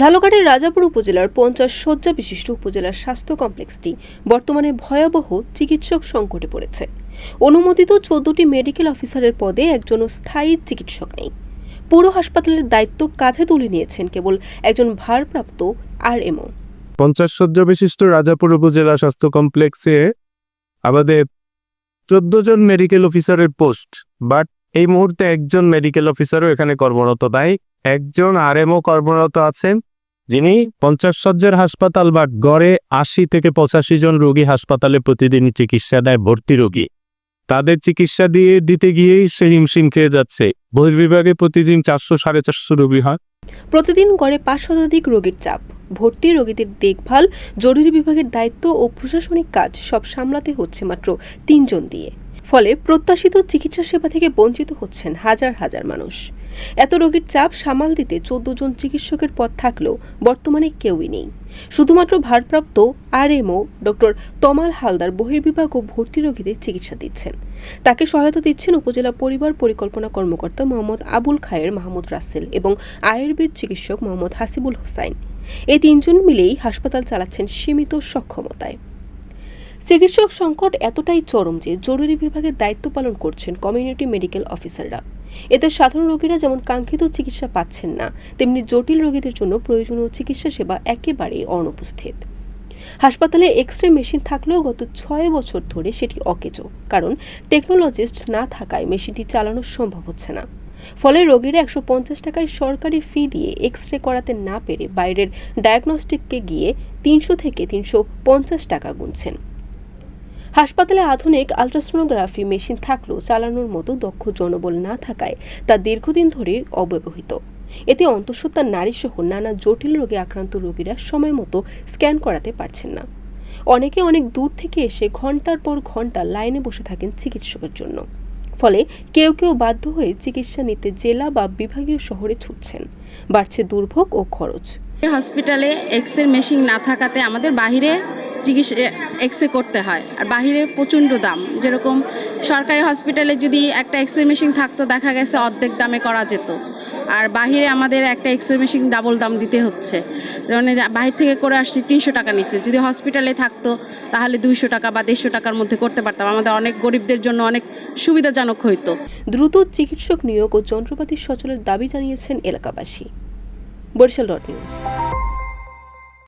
ঝালকাঠির রাজাপুর উপজেলার পঞ্চাশ শয্যা বিশিষ্ট উপজেলার স্বাস্থ্য কমপ্লেক্সটি বর্তমানে ভয়াবহ চিকিৎসক সংকটে পড়েছে। অনুমোদিত চোদ্দটি মেডিকেল অফিসারের পদে একজন স্থায়ী চিকিৎসক নেই। পুরো হাসপাতালের দায়িত্ব কাঁধে তুলে নিয়েছেন কেবল একজন ভারপ্রাপ্ত আরএমও। পঞ্চাশ শয্যা বিশিষ্ট রাজাপুর উপজেলা স্বাস্থ্য কমপ্লেক্সে আমাদের চোদ্দ জন মেডিকেল অফিসারের পোস্ট, বাট এই মুহূর্তে একজন মেডিকেল অফিসারও এখানে কর্মরত নাই। একজন আরএমও কর্মরত আছেন। যিনি পঞ্চাশ শয্যার হাসপাতাল বা গড়ে আশি থেকে পঁচাশি জন রোগী হাসপাতালে প্রতিদিন চিকিৎসা দেয় ভর্তি রোগী। তাদের চিকিৎসা দিয়ে দিতে গিয়েই সে হিমশিম খেয়ে যাচ্ছে। বহির্বিভাগে প্রতিদিন চারশো সাড়ে চারশো রোগী হয়। প্রতিদিন গড়ে পাঁচ শতাধিক রোগীর চাপ। ভর্তি রোগীদের দেখভাল, জরুরি বিভাগের দায়িত্ব ও প্রশাসনিক কাজ সব সামলাতে হচ্ছে মাত্র তিনজন দিয়ে। ফলে প্রত্যাশিত চিকিৎসা সেবা থেকে বঞ্চিত হচ্ছেন হাজার হাজার মানুষ। এত রোগীর চাপ সামাল দিতে চোদ্দ জন চিকিৎসকের পদ থাকলেও বর্তমানে কেউই নেই। শুধুমাত্র ভারপ্রাপ্ত আরএমও ডক্টর তমাল হালদার বহির্বিভাগ ও ভর্তি রোগীদের চিকিৎসা দিচ্ছেন। তাকে সহায়তা দিচ্ছেন উপজেলা পরিবার পরিকল্পনা কর্মকর্তা মোহাম্মদ আবুল খায়ের, মাহমুদ রাসেল এবং আয়ুর্বেদ চিকিৎসক মোহাম্মদ হাসিবুল হোসাইন। এই তিনজন মিলেই হাসপাতাল চালাচ্ছেন সীমিত সক্ষমতায়। চিকিৎসক সংকট এতটাই চরম যে জরুরি বিভাগের দায়িত্ব পালন করছেন কমিউনিটি মেডিকেল অফিসাররা। এতে সাধারণ রোগীরা যেমন কাঙ্ক্ষিত চিকিৎসা পাচ্ছেন না, তেমনি জটিল রোগীদের জন্য প্রয়োজনীয় চিকিৎসা সেবা একেবারেই অনুপস্থিত। হাসপাতালে এক্স রে মেশিন থাকলেও গত ছয় বছর ধরে সেটি অকেজো, কারণ টেকনোলজিস্ট না থাকায় মেশিনটি চালানো সম্ভব হচ্ছে না। ফলে রোগীরা একশো পঞ্চাশ টাকায় সরকারি ফি দিয়ে এক্স রে করাতে না পেরে বাইরের ডায়াগনস্টিককে গিয়ে তিনশো থেকে তিনশো পঞ্চাশ টাকা গুনছেন। হাসপাতালে আধুনিক আলট্রাসোনোগ্রাফি মেশিন থাকলেও চালানোর মতো দক্ষ জনবল না থাকায় তা দীর্ঘদিন ধরে অব্যবহৃত। এতে অন্তঃসত্ত্বা নারীসহ নানা জটিল রোগে আক্রান্ত রোগীরা সময় মতো স্ক্যান করাতে পারছেন না। অনেকে অনেক দূর থেকে এসে ঘণ্টার পর ঘণ্টা লাইনে বসে থাকেন চিকিৎসকের জন্য। ফলে কেউ কেউ বাধ্য হয়ে চিকিৎসা নিতে জেলা বা বিভাগীয় শহরে ছুটছেন। বাড়ছে দুর্ভোগ ও খরচ। হসপিটালে এক্স রে মেশিন না থাকাতে আমাদের বাহিরে চিকিৎসা এক্স করতে হয়। আর বাহিরে প্রচণ্ড দাম। যেরকম সরকারি হসপিটালে যদি একটা এক্স রে মেশিন থাকতো, দেখা গেছে অর্ধেক দামে করা যেত। আর বাহিরে আমাদের একটা এক্স রে মেশিন ডাবল দাম দিতে হচ্ছে। মানে বাহির থেকে করে আসছি তিনশো টাকা নিচ্ছে যদি হসপিটালে থাকতো, তাহলে দুইশো টাকা বা দেড়শো টাকার মধ্যে করতে পারতাম। আমাদের অনেক গরিবদের জন্য অনেক সুবিধাজনক হইতো। দ্রুত চিকিৎসক নিয়োগ ও যন্ত্রপাতি সচলের দাবি জানিয়েছেন এলাকাবাসী। Barishal dot news.